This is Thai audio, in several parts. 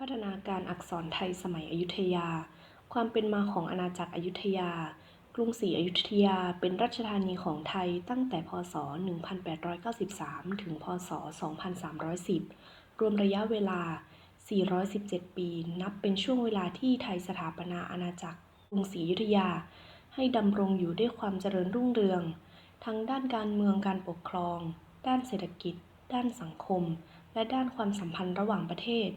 พัฒนาการอักษรไทยสมัยอยุธยา ความเป็นมาของอาณาจักรอยุธยา กรุงศรีอยุธยาเป็นราชธานีของไทยตั้งแต่พศ 1893 ถึง พศ 2310 รวมระยะเวลา 417 ปี นับเป็นช่วงเวลาที่ไทยสถาปนาอาณาจักรกรุงศรีอยุธยา ให้ดำรงอยู่ด้วยความเจริญรุ่งเรือง ทั้งด้านการเมืองการปกครอง ด้านเศรษฐกิจ ด้านสังคม และด้านความสัมพันธ์ระหว่างประเทศ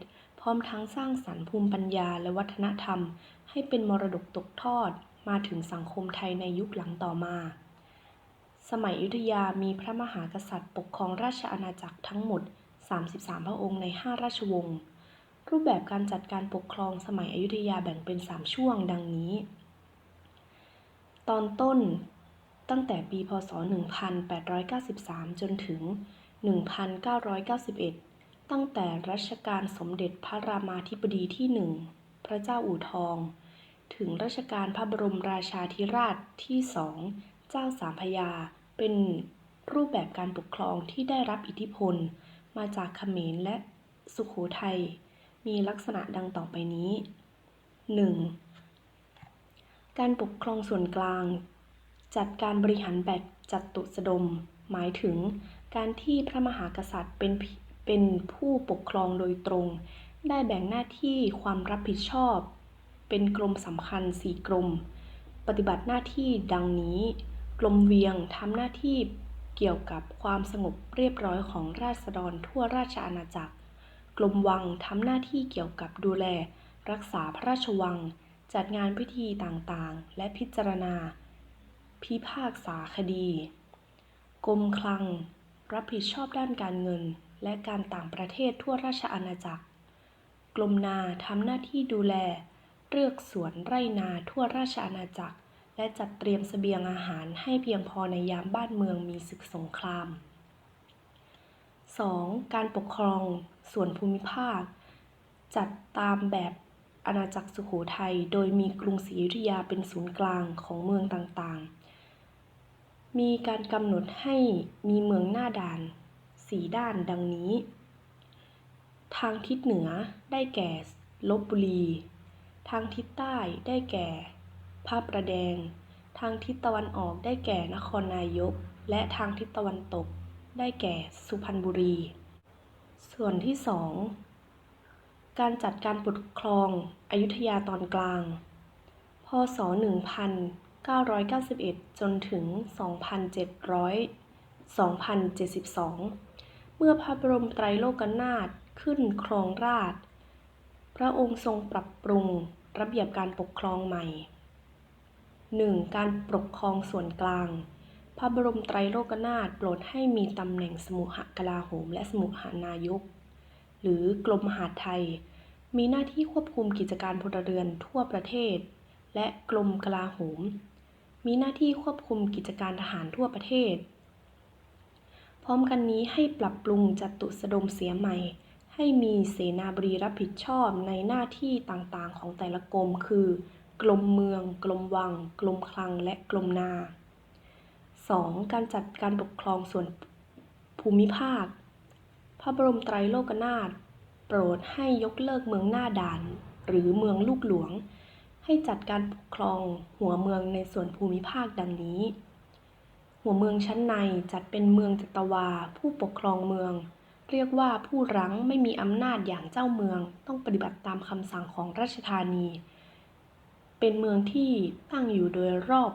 ร้อมทั้งสร้างสรรค์ภูมิปัญญาและวัฒนธรรม ให้เป็นมรดกตกทอดมาถึงสังคมไทยในยุคหลังต่อมา สมัยอยุธยามีพระมหากษัตริย์ปกครองราชอาณาจักรทั้งหมด 33 พระองค์ใน 5 ราชวงศ์ รูปแบบการจัดการปกครองสมัยอยุธยาแบ่งเป็น 3 ช่วงดังนี้ ตอนต้นตั้งแต่ปี พศ 1893 จนถึง 1991 ตั้งแต่รัชกาลสมเด็จพระรามาธิบดีที่หนึ่งพระเจ้าอู่ทอง ถึงรัชกาลพระบรมราชาธิราชที่สองเจ้าสามพยา เป็นรูปแบบการปกครองที่ได้รับอิทธิพล มาจากเขมรและสุโขทัยมีลักษณะดังต่อไปนี้ 1. การปกครองส่วนกลาง จัดการบริหารแบบจัตุสดม หมายถึงการที่พระมหากษัตริย์เป็น เป็นผู้ปกครองโดยตรง ได้แบ่งหน้าที่ความรับผิดชอบ เป็นกรมสำคัญสี่กรม ปฏิบัติหน้าที่ดังนี้ กรมเวียงทำหน้าที่เกี่ยวกับความสงบเรียบร้อยของราษฎรทั่วราชอาณาจักร กรมวังทำหน้าที่เกี่ยวกับดูแล รักษาพระราชวัง จัดงานพิธีต่างๆ และพิจารณา พิพากษาคดี กรมคลัง รับผิดชอบด้านการเงิน และการต่างประเทศทั่วราชอาณาจักร กรมนาทำหน้าที่ดูแล เลือกสวนไร่นาทั่วราชอาณาจักร และจัดเตรียมเสบียงอาหารให้เพียงพอในยามบ้านเมืองมีศึกสงคราม 2. การปกครองส่วนภูมิภาค จัดตามแบบอาณาจักรสุโขทัย โดยมีกรุงศรีอยุธยาเป็นศูนย์กลางของเมืองต่างๆ มีการกำหนดให้มีเมืองหน้าด่าน สีด้านดังนี้ ทางทิศเหนือได้แก่ลบบุรี ทางทิศใต้ได้แก่พระประแดง ทางทิศตะวันออกได้แก่นครนายก และทางทิศตะวันตก ได้แก่สุพรรณบุรี ส่วนที่สองการจัดการปกครองอยุธยาตอนกลาง พศ 1991 จนถึง 2,700 2072 เมื่อพระบรมไตรโลกนาถขึ้นครองราช พระองค์ทรงปรับปรุงระเบียบการปกครองใหม่ 1. การปกครองส่วนกลาง พระบรมไตรโลกนาถโปรดให้มีตำแหน่งสมุหกลาโหมและสมุหานายก หรือกรมมหาดไทย มีหน้าที่ควบคุมกิจการพลเรือนทั่วประเทศ และกรมกลาโหม มีหน้าที่ควบคุมกิจการทหารทั่วประเทศ ร้อมกันนี้ให้ปรับปรุงจัตุสดมเสียใหม่ ให้มีเสนาบดีรับผิดชอบในหน้าที่ต่างๆ ของแต่ละกรมคือ กรมเมือง กรมวัง กรมคลังและกรมนา 2. การจัดการปกครองส่วนภูมิภาค พระบรมไตรโลกนาถโปรดให้ยกเลิกเมืองหน้าด่าน หรือเมืองลูกหลวง ให้จัดการปกครองหัวเมืองในส่วนภูมิภาคดังนี้ หัวเมืองชั้นในจัดเป็นเมืองจัตวา ผู้ปกครองเมือง เรียกว่าผู้รั้งไม่มีอำนาจอย่างเจ้าเมือง ต้องปฏิบัติตามคำสั่งของราชธานี เป็นเมืองที่ตั้งอยู่โดยรอบ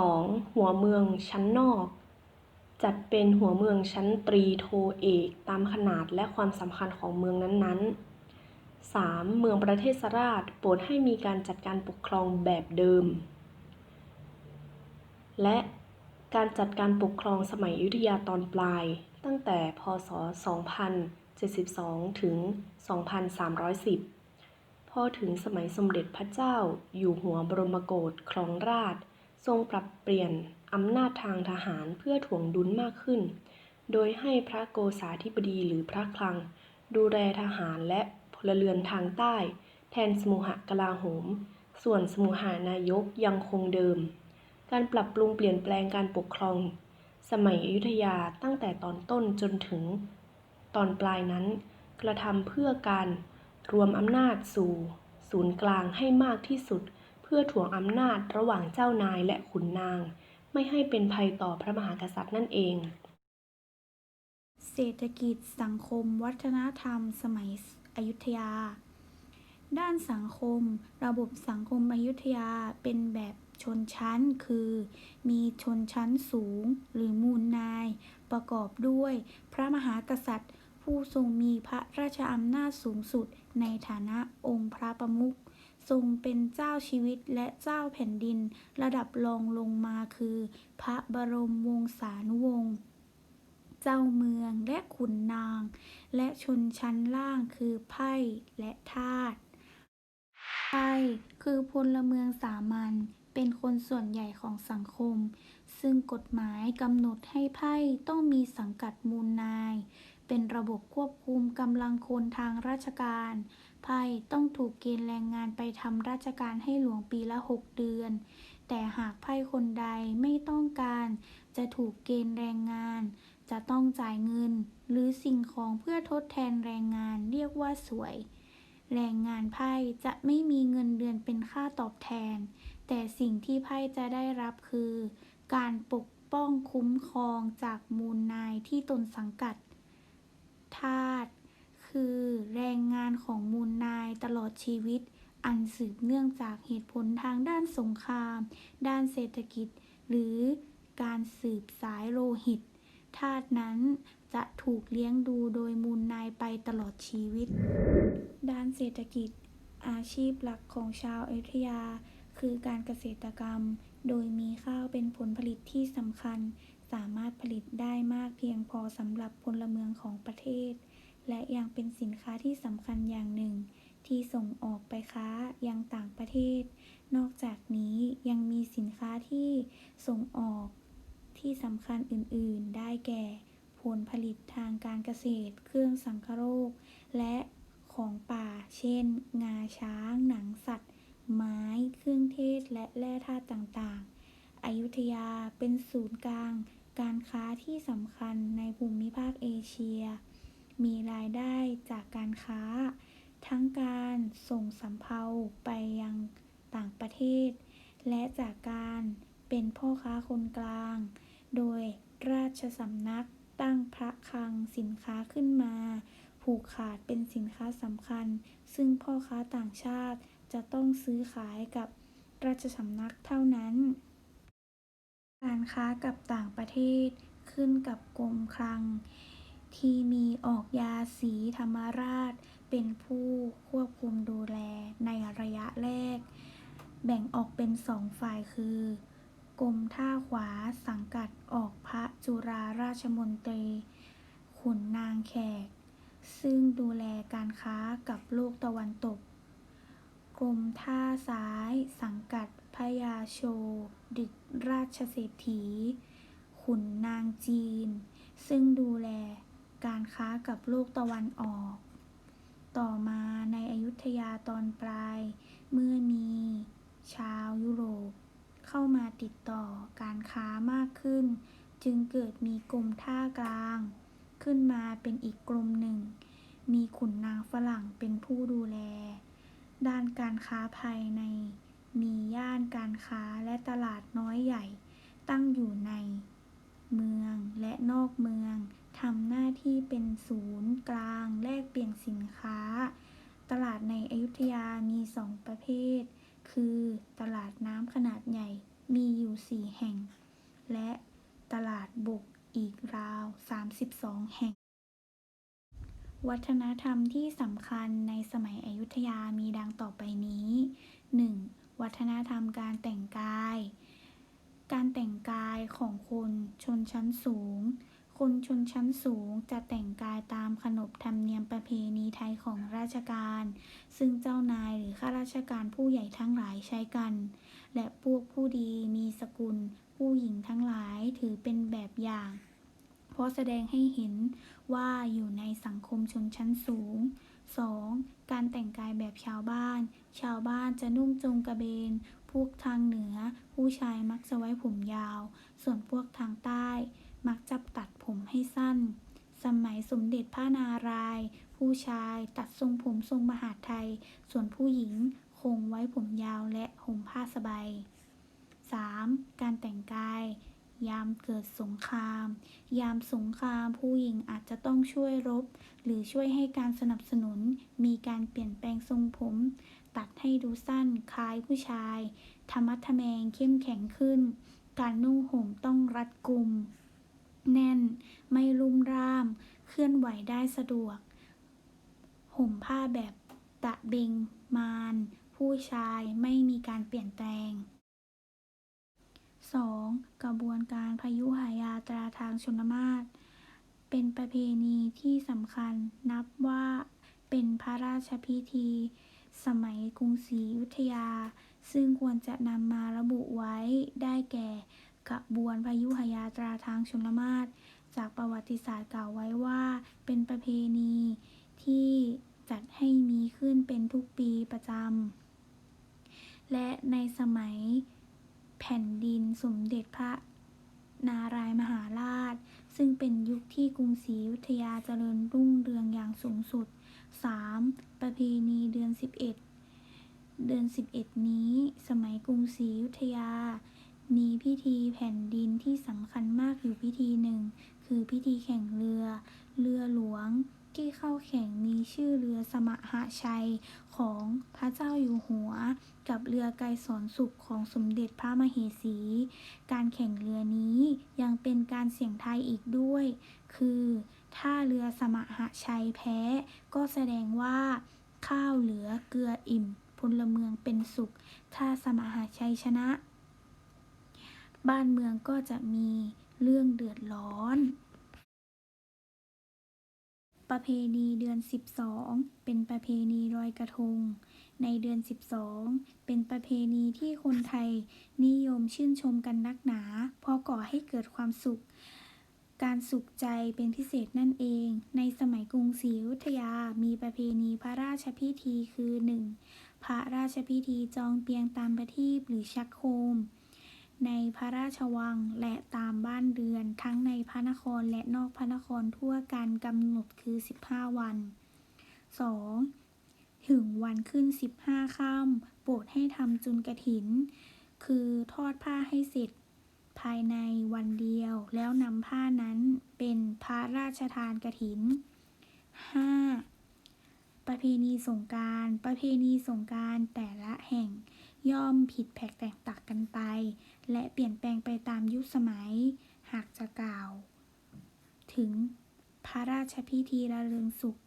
2. หัวเมืองชั้นนอก จัดเป็นหัวเมืองชั้นตรีโทเอกตามขนาดและความสำคัญของเมืองนั้นๆ 3. เมืองประเทศสราชโปรดให้มีการจัดการปกครองแบบเดิม และ การจัดการปกครองสมัยอยุธยาตอนปลาย ตั้งแต่ พศ 2072 ถึง 2310 พอถึงสมัยสมเด็จพระเจ้า อยู่หัวบรมโกศครองราชย์ทรงปรับเปลี่ยนอำนาจทางทหารเพื่อถ่วงดุลมากขึ้น โดยให้พระโกษาธิบดีหรือพระคลัง ดูแลทหารและพลเรือนทางใต้ แทนสมุหกลาโหม ส่วนสมุหานายกยังคงเดิม การปรับปรุงเปลี่ยนแปลงการปกครอง สมัยอยุธยาตั้งแต่ตอนต้นจนถึง ตอนปลายนั้น กระทำเพื่อการรวมอำนาจสู่ ศูนย์กลางให้มากที่สุด เพื่อถ่วงอำนาจระหว่างเจ้านายและขุนนาง ไม่ให้เป็นภัยต่อพระมหากษัตริย์นั่นเอง เศรษฐกิจสังคม วัฒนธรรม สมัยอยุธยา ด้านสังคม ระบบสังคมอยุธยาเป็นแบบ ชนชั้นคือ มีชนชั้นสูง หรือมูลนาย ประกอบด้วย พระมหากษัตริย์ ผู้ทรงมีพระราชอำนาจสูงสุด ในฐานะองค์พระประมุขทรงเป็นเจ้าชีวิตและเจ้าแผ่นดิน ระดับรองลงมาคือ พระบรมวงศานุวงศ์เจ้าเมืองและขุนนาง และชนชั้นล่างคือไพ่และทาสไพ่คือพลเมืองสามัญ เป็นคนส่วนใหญ่ของสังคม ซึ่งกฎหมายกำหนดให้ไพ่ต้องมีสังกัดมูลนาย เป็นระบบควบคุมกำลังคนทางราชการ ไพ่ต้องถูกเกณฑ์แรงงานไปทำราชการให้หลวงปีละ 6 เดือน แต่หากไพ่คนใดไม่ต้องการ จะถูกเกณฑ์แรงงาน จะต้องจ่ายเงิน หรือสิ่งของเพื่อทดแทนแรงงานเรียกว่าสวยแรงงานไพ่จะไม่มีเงินเดือนเป็นค่าตอบแทน แต่สิ่งที่ไพ่จะได้รับคือ การปกป้องคุ้มครองจากมูลนายที่ตนสังกัด ทาสคือแรงงานของมูลนายตลอดชีวิต อันสืบเนื่องจากเหตุผลทางด้านสงคราม ด้านเศรษฐกิจ หรือการสืบสายโลหิตทาสนั้นจะถูกเลี้ยงดูโดยมูลนายไปตลอดชีวิต ด้านเศรษฐกิจ อาชีพหลักของชาวเอยุธยา คือการเกษตรกรรม โดยมีข้าวเป็นผลผลิตที่สำคัญ สามารถผลิตได้มากเพียงพอสำหรับพลเมืองของประเทศ และยังเป็นสินค้าที่สำคัญอย่างหนึ่ง ที่ส่งออกไปค้ายังต่างประเทศ นอกจากนี้ยังมีสินค้าที่ส่งออกที่สำคัญอื่น ๆ ได้แก่ ผลผลิตทางการเกษตร เครื่องสังคโรค และของป่า เช่น งาช้าง หนังสัตว์ ไม้เครื่องเทศและแร่ธาตุต่างๆ อยุธยาเป็นศูนย์กลาง การค้าที่สำคัญในภูมิภาคเอเชีย มีรายได้จากการค้า ทั้งการส่งสำเภาไปยังต่างประเทศ และจากการเป็นพ่อค้าคนกลาง โดยราชสำนักตั้งพระคลังสินค้าขึ้นมา ผูกขาดเป็นสินค้าสำคัญ ซึ่งพ่อค้าต่างชาติ จะต้องซื้อขายกับราชสำนักเท่านั้น การค้ากับต่างประเทศขึ้นกับกรมคลัง ที่มีออกยาสีธรรมราช เป็นผู้ควบคุมดูแลในระยะแรก แบ่งออกเป็นสองฝ่ายคือกรมท่าขวาสังกัดออกพระจุฬาราชมนตรี ขุนนางแขก ซึ่งดูแลการค้ากับโลกตะวันตก กรมท่าซ้าย สังกัดพยาโช ดึกราชเศรษฐี ขุนนางจีน ซึ่งดูแลการค้ากับโลกตะวันออก ต่อมาในอยุธยาตอนปลาย เมื่อมีชาวยุโรป เข้ามาติดต่อการค้ามากขึ้น จึงเกิดมีกรมท่ากลาง ขึ้นมาเป็นอีกกรมหนึ่ง มีขุนนางฝรั่งเป็นผู้ดูแล ด้านการค้าภายใน มีย่านการค้าและตลาดน้อยใหญ่ ตั้งอยู่ใน เมืองและนอกเมืองทำหน้าที่เป็นศูนย์กลางแลกเปลี่ยนสินค้า ตลาดในอยุธยามีสองประเภท คือตลาดน้ำขนาดใหญ่มีอยู่สี่แห่ง และตลาดบกอีกราว 32 แห่ง วัฒนธรรมที่สำคัญในสมัยอยุธยามีดังต่อไปนี้ 1. วัฒนธรรมการแต่งกาย การแต่งกายของคนชนชั้นสูง คนชนชั้นสูงจะแต่งกายตามขนบธรรมเนียมประเพณีไทยของราชการ ซึ่งเจ้านายหรือข้าราชการผู้ใหญ่ทั้งหลายใช้กัน และพวกผู้ดีมีสกุล ผู้หญิงทั้งหลายถือเป็นแบบอย่าง เพราะแสดงให้เห็นว่าอยู่ในสังคมชนชั้นสูง 2. การแต่งกายแบบชาวบ้าน ชาวบ้านจะนุ่งจงกระเบน พวกทางเหนือ ผู้ชายมักจะไว้ผมยาว ส่วนพวกทางใต้ มักจะตัดผมให้สั้น สมัยสมเด็จพระนารายณ์ผู้ชายตัดทรงผมทรงมหาไทย ส่วนผู้หญิงคงไว้ผมยาวและห่มผ้าสบาย 3. การแต่งกาย ยามเกิดสงคราม ยามสงครามผู้หญิงอาจจะต้องช่วยรบ หรือช่วยให้การสนับสนุน มีการเปลี่ยนแปลงทรงผม ตัดให้ดูสั้นคล้ายผู้ชาย ธรรมัดทะแมงเข้มแข็งขึ้น การนุ่งห่มต้องรัดกุม แน่น ไม่รุ่มร่าม เคลื่อนไหวได้สะดวก ห่มผ้าแบบตะเบงมาน ผู้ชายไม่มีการเปลี่ยนแปลง 2. กระบวนการพยุหายาตราทางชนมาตรเป็นประเพณีที่สำคัญนับว่าเป็นพระราชพิธี สมัยกรุงศรีอยุธยา ซึ่งควรจะนำมาระบุไว้ได้แก่ กระบวนพยุหยาตราทางชนมาตรจากประวัติศาสตร์กล่าวไว้ว่า เป็นประเพณีที่จัดให้มีขึ้นเป็นทุกปีประจำและในสมัย แผ่นดินสมเด็จพระนารายมหาราช ซึ่งเป็นยุคที่กรุงศรีอยุธยาเจริญรุ่งเรืองอย่างสูงสุด 3. ประเพณีเดือน 11 เดือน 11 นี้ สมัยกรุงศรีอยุธยา มีพิธีแผ่นดินที่สำคัญมากอยู่พิธีหนึ่ง คือพิธีแข่งเรือ เรือหลวง ที่เข้าแข่งมีชื่อเรือสมหชัยของพระเจ้าอยู่หัว กับเรือไกรสอนสุขของสมเด็จพระมเหสี การแข่งเรือนี้ยังเป็นการเสี่ยงทายอีกด้วย คือถ้าเรือสมหชัยแพ้ ก็แสดงว่า ข้าวเหลือเกลืออิ่มพลเมืองเป็นสุข ถ้าสมหชัยชนะ บ้านเมืองก็จะมีเรื่องเดือดร้อน ประเพณีเดือน 12 เป็นประเพณีลอยกระทง ในเดือน 12 เป็นประเพณีที่คนไทยนิยมชื่นชมกันนักหนา เพราะก่อให้เกิดความสุข การสุขใจเป็นพิเศษนั่นเอง ในสมัยกรุงศรีอยุธยา มีประเพณีพระราชพิธีคือ 1. พระราชพิธีจองเปียงตามประทีปหรือชักโคม ในพระราชวังและตามบ้านเรือนทั้งในพระนครและนอกพระนครทั่วกันกำหนดคือ 15 วัน 2. ถึงวันขึ้น 15ค่ำโปรดให้ทำจุลกระถิน คือทอดผ้าให้เสร็จ ภายในวันเดียวแล้วนำผ้านั้นเป็นพระราชทานกระถิน 5. ประเพณีสงการ ประเพณีสงการแต่ละแห่ง ย่อมผิดแผกแตกต่างกันไป และเปลี่ยนแปลงไปตามยุคสมัย หากจะกล่าว ถึงพระราชพิธีระลึงสุข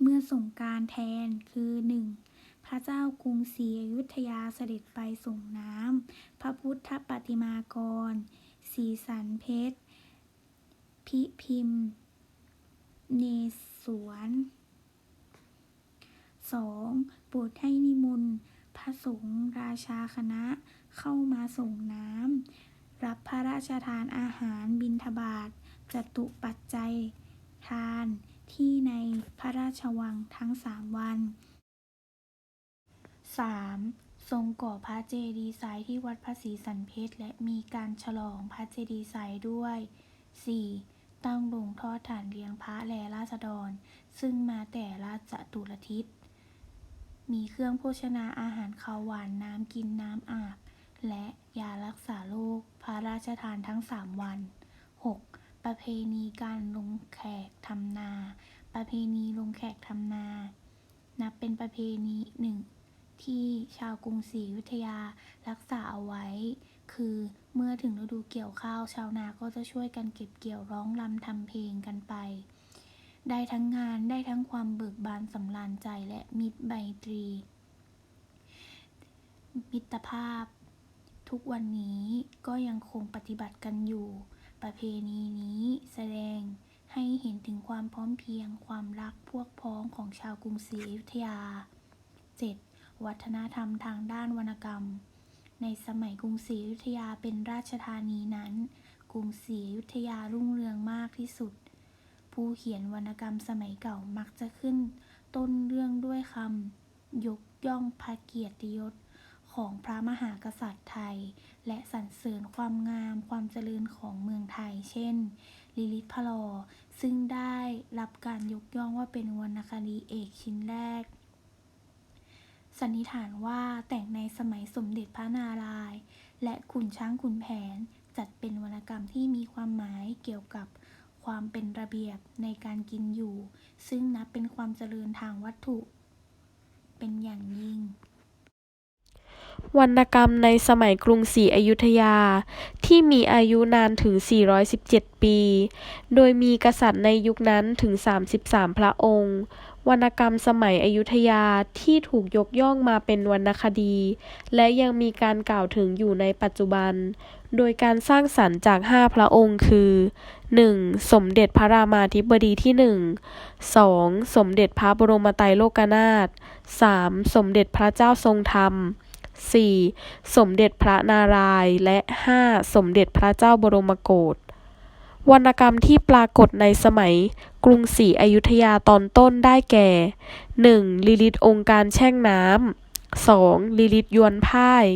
เมื่อส่งการแทนคือ 1. พระเจ้ากรุงศรีอยุธยาเสด็จไปส่งน้ำ พระพุทธปฏิมากร สีสันเพชร พิพิมพ์ เนศวร 2. โปรดให้นิมนต์ พระสงฆ์ราชาคณะเข้ามาส่งน้ำ รับพระราชทานอาหารบิณฑบาตจตุปัจจัย ทานที่ในพระราชวังทั้งสามวัน 3. ทรงก่อพระเจดีย์ทรายที่วัดพระศรีสันเพชรและมีการฉลองพระเจดีย์ทรายด้วย 4. ตั้งโรงทอดฐานเลี้ยงพระแลราษฎร ซึ่งมาแต่ละจตุรทิศ มีเครื่องโภชนาอาหารข้าวหวานน้ำกินน้ำอาบ และยารักษาโรคพระราชทานทั้งสามวัน 6. ประเพณีการลงแขกทำนา ประเพณีลงแขกทำนา นับเป็นประเพณีหนึ่งที่ชาวกรุงศรีอยุธยารักษาเอาไว้ คือเมื่อถึงฤดูเกี่ยวข้าวชาวนาก็จะช่วยกันเก็บเกี่ยวร้องรำทำเพลงกันไป ได้ทั้งงานได้ทั้งความเบิกบานสำราญใจและมิตรไมตรี มิตรภาพ ทุกวันนี้ก็ยังคงปฏิบัติกันอยู่ ประเพณีนี้แสดงให้เห็นถึงความพร้อมเพียงความรักพวกพ้องของชาวกรุงศรีอยุธยา 7. วัฒนธรรมทางด้านวรรณกรรม ในสมัยกรุงศรีอยุธยาเป็นราชธานีนั้น กรุงศรีอยุธยารุ่งเรืองมากที่สุด ผู้เขียนวรรณกรรมสมัยเก่ามักจะขึ้น ต้นเรื่องด้วยคำยกย่องพระเกียรติยศของพระมหากษัตริย์ไทย และสรรเสริญความงามความเจริญของเมืองไทย เช่น ลิลิตพลอ ซึ่งได้รับการยกย่องว่าเป็นวรรณคดีเอกชิ้นแรก สันนิษฐานว่าแต่งในสมัยสมเด็จพระนารายณ์และขุนช้างขุนแผนจัดเป็นวรรณกรรมที่มีความหมายเกี่ยวกับ ความเป็นระเบียบในการกินอยู่ ซึ่งนับเป็นความเจริญทางวัตถุ เป็นอย่างยิ่ง วรรณกรรมในสมัยกรุงศรีอยุธยา ที่มีอายุนานถึง 417 ปี โดยมีกษัตริย์ในยุคนั้นถึง 33 พระองค์ วรรณกรรมสมัยอยุธยาที่ถูกยกย่องมาเป็นวรรณคดี และยังมีการกล่าวถึงอยู่ในปัจจุบัน โดยการสร้างสรรค์จาก 5 พระองค์คือ 1. สมเด็จพระรามาธิบดีที่ 1 2. สมเด็จพระบรมไตรโลกนาถ 3. สมเด็จพระเจ้าทรงธรรม 4. สมเด็จพระนารายณ์และ 5. สมเด็จพระเจ้าบรมโกศ วรรณกรรมที่ปรากฏในสมัยกรุงศรีอยุธยาตอนต้นได้แก่ 1. ลิลิตองค์การแช่งน้ำ 2. ลิลิตยวนพ่าย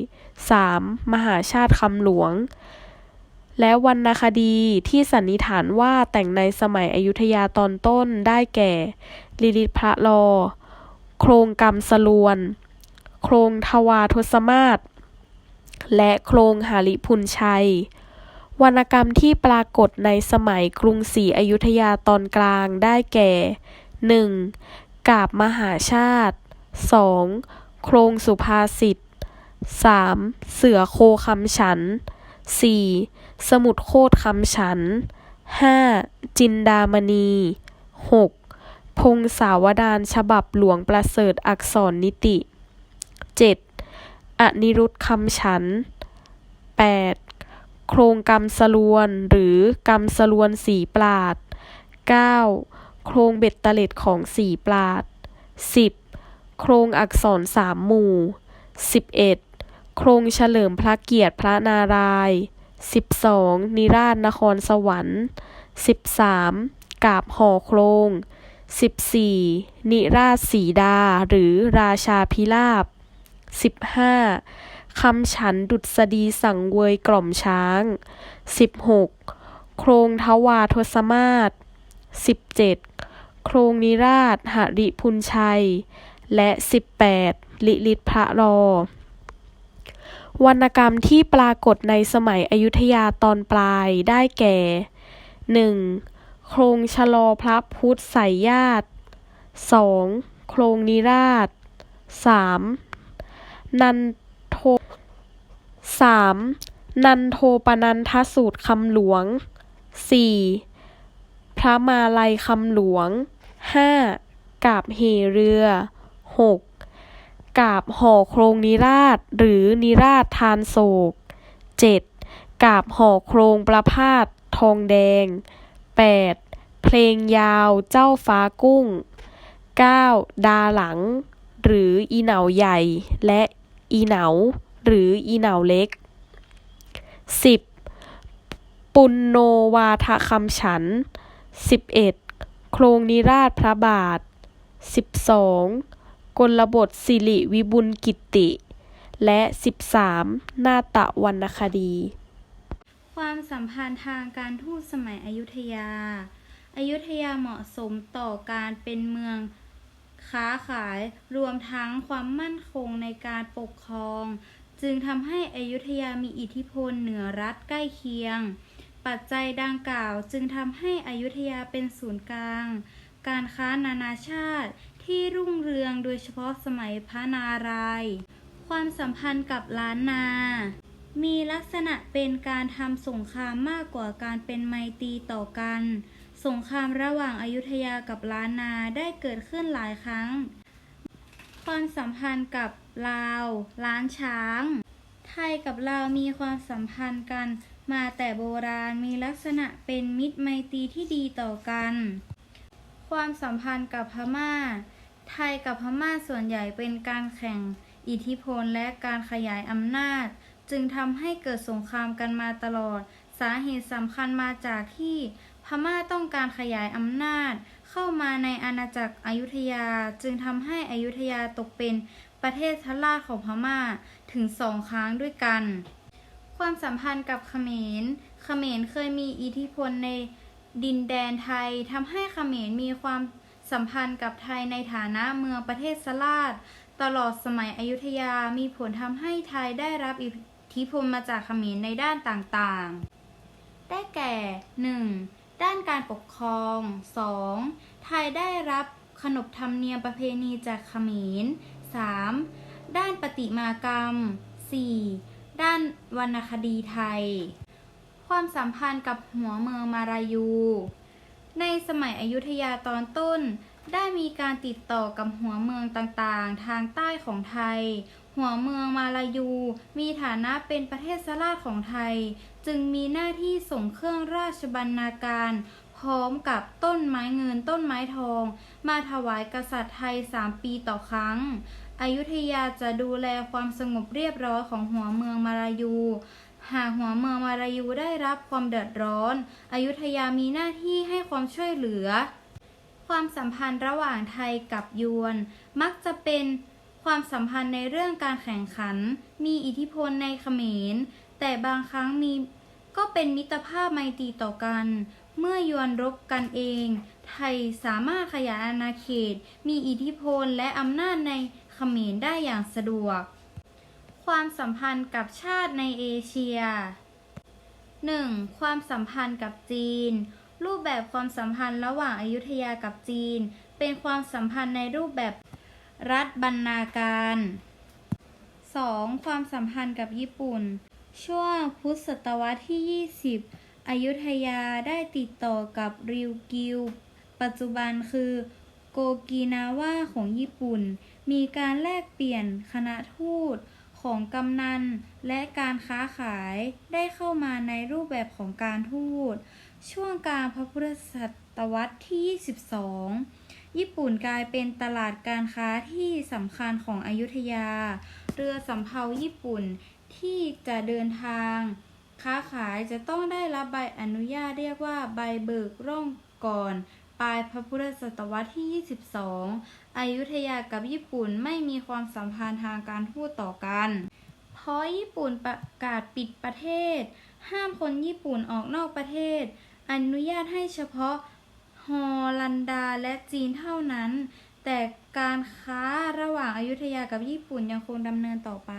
3. มหาชาติคำหลวง และวรรณคดีที่สันนิษฐานว่าแต่งในสมัยอยุธยาตอนต้นได้แก่ ลิลิตพระลอ โครงกรรมสลวน โครงทวาทศมาศและโครงหาริพุนชัย วรรณกรรมที่ปรากฏในสมัยกรุงศรีอยุธยาตอนกลางได้แก่ 1. กาบมหาชาติ 2. โครงสุภาษิต 3. เสือโคคำฉัน 4. สมุดโคตรคำฉัน 5. จินดามณี 6. พงศาวดารฉบับหลวงประเสริฐอักษรนิติ 7. อนิรุตคำฉัน 8. โครงกรรมสลวน หรือกรรมสลวนสีปราด 9. โครงเบ็ดเตล็ดของสีปราด 10. โครงอักษรสามหมู่ 11. โครงเฉลิมพระเกียรติพระนารายณ์ 12. นิราชนครสวรรค์ 13. กาบห่อโครง 14. นิราชสีดาหรือราชาพิราบ 15. คำฉันดุษฎีสังเวยกล่อมช้าง 16. โครงทวาทศมาศ 17. โครงนิราชหริพุนชัย และ 18. ลิลิตพระรอ วรรณกรรมที่ปรากฏในสมัยอยุธยาตอนปลายได้แก่ 1. โครงชะลอพระพุทธไสยญาติ 2. โครงนิราช 3. นัน โท 3. นันโทปนันทสูตรคำหลวง 4. พระมาลัยคำหลวง 5. กาบเหเรือ 6. กาบห่อโครงนิราช หรือนิราชทานโศก 7. กาบห่อโครงประพาสทองแดง 8. เพลงยาวเจ้าฟ้ากุ้ง 9. ดาหลัง หรืออีเหนาใหญ่และอีเหนา หรืออีเหนาเล็ก 10. ปุณโนวาทคำฉัน 11. โครงนิราชพระบาท 12. กลบทสิริวิบุลกิติ และ 13. นาตะวรรณคดี ความสัมพันธ์ทางการทูตสมัยอยุธยาอยุธยาเหมาะสมต่อการเป็นเมืองค้าขายรวมทั้งความมั่นคงในการปกครอง จึงทำให้อยุธยามีอิทธิพลเหนือรัฐใกล้เคียง ปัจจัยดังกล่าวจึงทำให้อยุธยาเป็นศูนย์กลาง การค้านานาชาติที่รุ่งเรืองโดยเฉพาะสมัยพระนารายณ์ความสัมพันธ์กับล้านนา มีลักษณะเป็นการทำสงครามมากกว่าการเป็นไมตรีต่อกัน สงครามระหว่างอายุทยากับล้านนาได้เกิดขึ้นหลายครั้ง ความสัมพันธ์กับ ลาว ล้านช้าง ไทยกับลาวมีความสัมพันธ์กัน มาแต่โบราณมีลักษณะเป็นมิตรไมตรีที่ดีต่อกัน ความสัมพันธ์กับพม่า ไทยกับพม่าส่วนใหญ่เป็นการแข่ง อิทธิพลและการขยายอำนาจ จึงทำให้เกิดสงครามกันมาตลอด สาเหตุสำคัญมาจากที่พม่าต้องการขยายอำนาจ เข้ามาในอาณาจักรอยุธยาจึงทำให้อยุธยาตกเป็น ประเทศทราของพม่าถึงสองครั้งด้วยกัน ความสัมพันธ์กับเขมร เขมรเคยมีอิทธิพลในดินแดนไทยทำให้เขมรมีความสัมพันธ์กับไทยในฐานะเมืองประเทศสลาดตลอดสมัยอยุธยามีผลทำให้ไทยได้รับอิทธิพลมาจากเขมรในด้านต่างๆ ได้แก่ 1. ด้านการปกครอง 2. ไทยได้รับขนบธรรมเนียมประเพณีจากเขมร 3. ด้านประติมากรรม 4. ด้านวรรณคดีไทย ความสัมพันธ์กับหัวเมืองมารายู ในสมัยอยุธยาตอนต้น ได้มีการติดต่อกับหัวเมืองต่างๆ ทางใต้ของไทย หัวเมืองมาลายู มีฐานะเป็นประเทศสลาดของไทย จึงมีหน้าที่ส่งเครื่องราชบรรณาการ พร้อมกับต้นไม้เงินต้นไม้ทอง มาถวายกษัตริย์ไทย 3 ปีต่อครั้ง อยุธยาจะดูแลความสงบเรียบร้อยของหัวเมืองมาลายู หากหัวเมืองมาลายูได้รับความเดือดร้อน อยุธยามีหน้าที่ให้ความช่วยเหลือ ความสัมพันธ์ระหว่างไทยกับยวน มักจะเป็นความสัมพันธ์ในเรื่องการแข่งขัน มีอิทธิพลในเขมร แต่บางครั้งมีก็เป็นมิตรภาพไมตรีต่อกัน เมื่อยวนรบกันเอง ไทยสามารถขยายอาณาเขต มีอิทธิพลและอำนาจใน เขมรได้อย่างสะดวก ความสัมพันธ์กับชาติในเอเชีย 1. ความสัมพันธ์กับจีน รูปแบบความสัมพันธ์ระหว่างอยุธยากับจีน เป็นความสัมพันธ์ในรูปแบบรัฐบรรณาการ 2. ความสัมพันธ์กับญี่ปุ่น ช่วงพุทธศตวรรษที่ 20 อยุธยาได้ติดต่อกับริวกิว ปัจจุบันคือ โกกินาวาของญี่ปุ่น มีการแลกเปลี่ยนคณะทูตของกำนันและการค้าขายได้เข้ามาในรูปแบบของการทูต ช่วงกลางพระพุทธศตวรรษที่ 22 ญี่ปุ่นกลายเป็นตลาดการค้าที่สำคัญของอยุธยา เรือสำเภาญี่ปุ่นที่จะเดินทาง ค้าขายจะต้องได้รับใบอนุญาตเรียกว่าใบเบิกร่องก่อน ปลายพระพุทธศตวรรษที่ 22 อยุธยากับญี่ปุ่นไม่มีความสัมพันธ์ทางการทูตต่อกัน เพราะญี่ปุ่นประกาศปิดประเทศ ห้ามคนญี่ปุ่นออกนอกประเทศ อนุญาตให้เฉพาะฮอลันดาและจีนเท่านั้น แต่การค้าระหว่างอายุทยากับญี่ปุ่นยังคงดำเนินต่อไป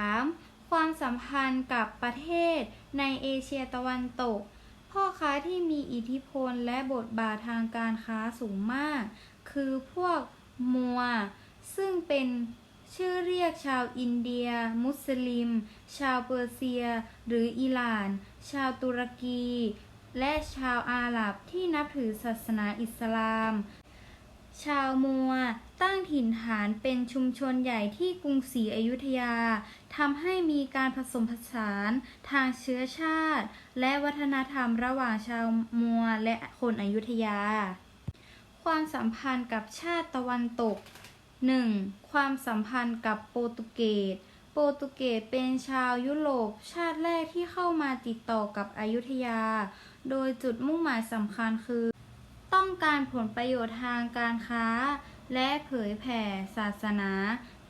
3. ความสัมพันธ์กับประเทศในเอเชียตะวันตก พ่อค้าที่มีอิทธิพลและบทบาททางการค้าสูงมาก คือพวกมัว ซึ่งเป็นชื่อเรียกชาวอินเดีย มุสลิม ชาวเปอร์เซีย หรืออิหร่าน ชาวตุรกี และชาวอาหรับที่นับถือศาสนาอิสลาม ชาวมัวตั้งถิ่นฐานเป็นชุมชนใหญ่ที่กรุงศรีอยุธยา ทำให้มีการผสมผสานทางเชื้อชาติ และวัฒนธรรมระหว่างชาวมัวและคนอยุธยา ความสัมพันธ์กับชาติตะวันตก 1. ความสัมพันธ์กับโปรตุเกสโปรตุเกสเป็นชาวยุโรปชาติแรกที่เข้ามาติดต่อกับอยุธยา โดยจุดมุ่งหมายสำคัญคือ ต้องการผลประโยชน์ทางการค้า และเผยแผ่ศาสนา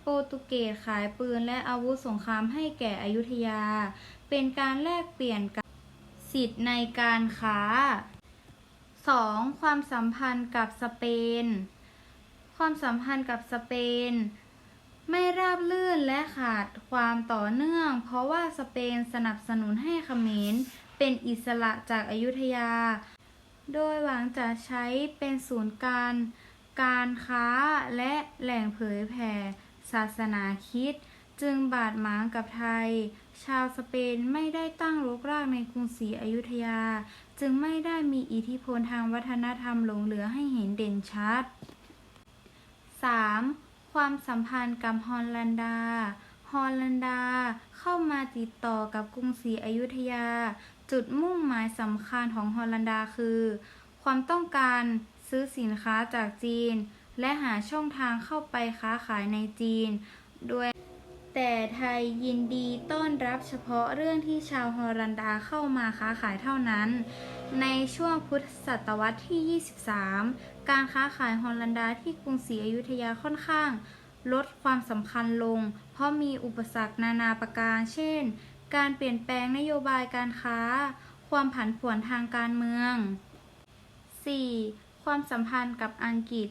ปรตุเกสขายปืนและอาวุธสงครามให้แก่อยุธยา เป็นการแลกเปลี่ยนกับสิทธิ์ในการค้า 2. ความสัมพันธ์กับสเปน ความสัมพันธ์กับสเปน ไม่ราบลื่นและขาดความต่อเนื่อง เพราะว่าสเปนสนับสนุนให้เขมรเป็นอิสระจากอายุทยา โดยหวังจะใช้เป็นศูนย์การ การค้าและแหล่งเผยแผ่ ศาสนาคิดจึงบาดหมางกับไทย ชาวสเปนไม่ได้ตั้งรกรากในกรุงศรีอยุธยา จึงไม่ได้มีอิทธิพลทางวัฒนธรรมหลงเหลือให้เห็นเด่นชัด 3. ความสัมพันธ์กับฮอลแลนดา ฮอลแลนดาเข้ามาติดต่อกับกรุงศรีอยุธยา จุดมุ่งหมายสำคัญของฮอลแลนดาคือ ความต้องการซื้อสินค้าจากจีน และหาช่องทางเข้าไปค้าขายในจีนโดยแต่ไทยยินดีต้อนรับเฉพาะเรื่องที่ชาวฮอลันดาเข้ามาค้าขายเท่านั้น ในช่วงพุทธศตวรรษที่ 23 การค้าขายฮอลันดาที่กรุงศรีอยุธยาค่อนข้าง ลดความสำคัญลง เพราะมีอุปสรรคนานาประการ เช่น การเปลี่ยนแปลงนโยบายการค้าคความผันผวนทางการเมือง 4. ความสัมพันธ์กับอังกฤษ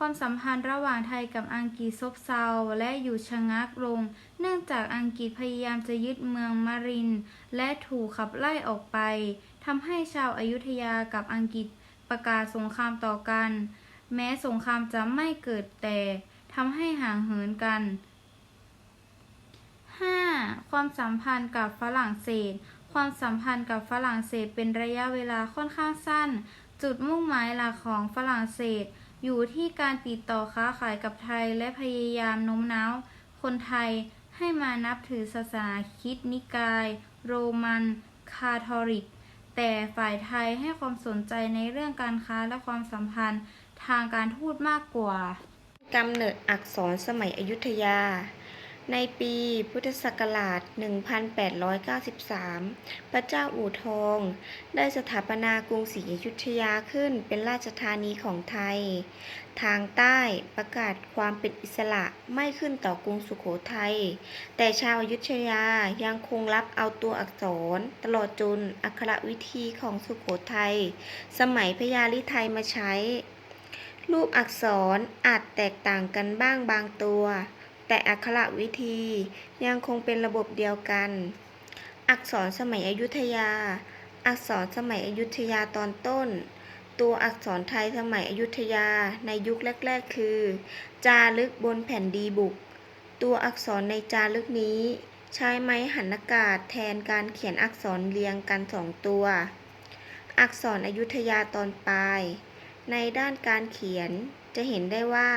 ความสัมพันธ์ระหว่างไทยกับอังกฤษซบเซาและอยู่ชะงักลง เนื่องจากอังกฤษพยายามจะยึดเมืองมาริน และถูกขับไล่ออกไปทำให้ชาวอายุทยากับอังกฤษประกาศสงครามต่อกัน แม้สงครามจะไม่เกิดแต่ทำให้ห่างเหินกัน 5. ความสัมพันธ์กับฝรั่งเศส ความสัมพันธ์กับฝรั่งเศสเป็นระยะเวลาค่อนข้างสั้น จุดมุ่งหมายหลักของฝรั่งเศส อยู่ที่การติดต่อค้าขายกับไทยและพยายามโน้มน้าว คนไทยให้มานับถือศาสนาคิดนิกาย โรมันคาทอลิก แต่ฝ่ายไทยให้ความสนใจในเรื่องการค้าและความสัมพันธ์ทางการทูตมากกว่า กำเนิดอักษรสมัยอยุธยา ในปีพุทธศักราช 1893 พระเจ้าอู่ทอง ได้สถาปนากรุงศรีอยุธยาขึ้นเป็นราชธานีของไทย ทางใต้ประกาศความเป็นอิสระไม่ขึ้นต่อกรุงสุโขทัย แต่ชาวอยุธยายังคงรับเอาตัวอักษร ตลอดจนอักขรวิธีของสุโขทัย สมัยพญาลิไทยมาใช้ รูปอักษรอาจแตกต่างกันบ้างบางตัว แต่อักขระวิธียังคงเป็นระบบเดียวกัน อักษรสมัยอยุธยา อักษรสมัยอยุธยาตอนต้น ตัวอักษรไทยสมัยอยุธยาในยุคแรก ๆ คือ จารึกบนแผ่นดีบุก ตัวอักษรในจารึกนี้ ใช้ไม้หันอากาศแทนการเขียนอักษรเรียงกันสองตัว อักษรอยุธยาตอนปลาย ในด้านการเขียน จะเห็นได้ว่า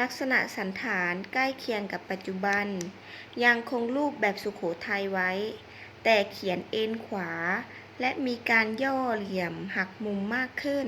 ลักษณะสันฐานใกล้เคียงกับปัจจุบัน ยังคงรูปแบบสุขโขทัยไว้ แต่เขียนเอ็นขวา และมีการย่อเหลี่ยมหักมุมมากขึ้น